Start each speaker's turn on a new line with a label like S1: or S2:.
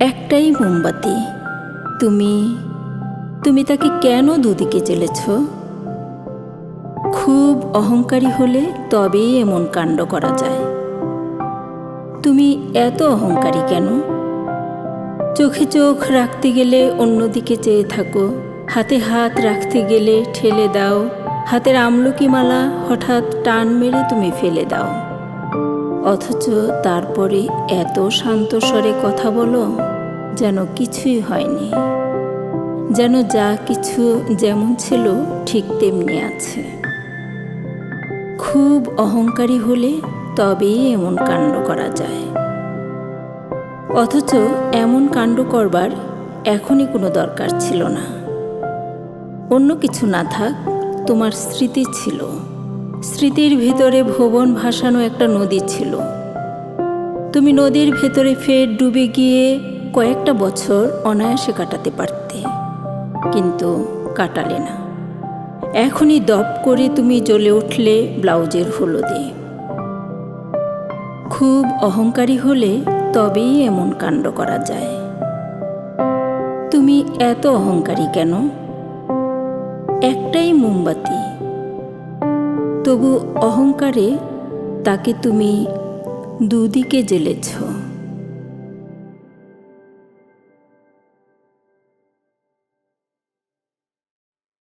S1: একটাই মোমবাতি। তুমি তুমি তাকে কেন দুদিকে জ্বেলেছ খুব অহংকারী হলে তবেই এমন কাণ্ড করা যায়। তুমি এত অহংকারী কেন? চোখে চোখ রাখতে গেলে অন্যদিকে চেয়ে থাকো। হাতে হাত রাখতে গেলে ঠেলে দাও। হাতের আমলকি মালা হঠাৎ টান মেরে তুমি ফেলে দাও। অথচ তারপরে এত শান্ত স্বরে কথা বলো, যেন কিছুই হয়নি। যেন যা কিছু যেমন ছিল, ঠিক তেমনি আছে। খুব অহংকারী হলে তবেই এমন কাণ্ড করা যায়। অথচ এমন কাণ্ড করবার এখনই কোনো দরকার ছিল না। অন্য কিছু না থাক, তোমার স্মৃতি ছিল। স্মৃতির ভিতরে ভুবন ভাসানো একটা নদী ছিল। তুমি নদীর ভেতরে ফের ডুবে গিয়ে কয়েকটা বছর অনায়াসে কাটাতে পারতে, কিন্তু কাটালে না। এখনই দপ করে তুমি জ্বলে উঠলে ব্লাউজের হলুদে। খুব অহংকারী হলে তবেই এমন কাণ্ড করা যায়। তুমি এত অহংকারী কেন? একটাই মোমবাতি তবু অহংকারে তাকে তুমি দুদিকে জ্বেলেছ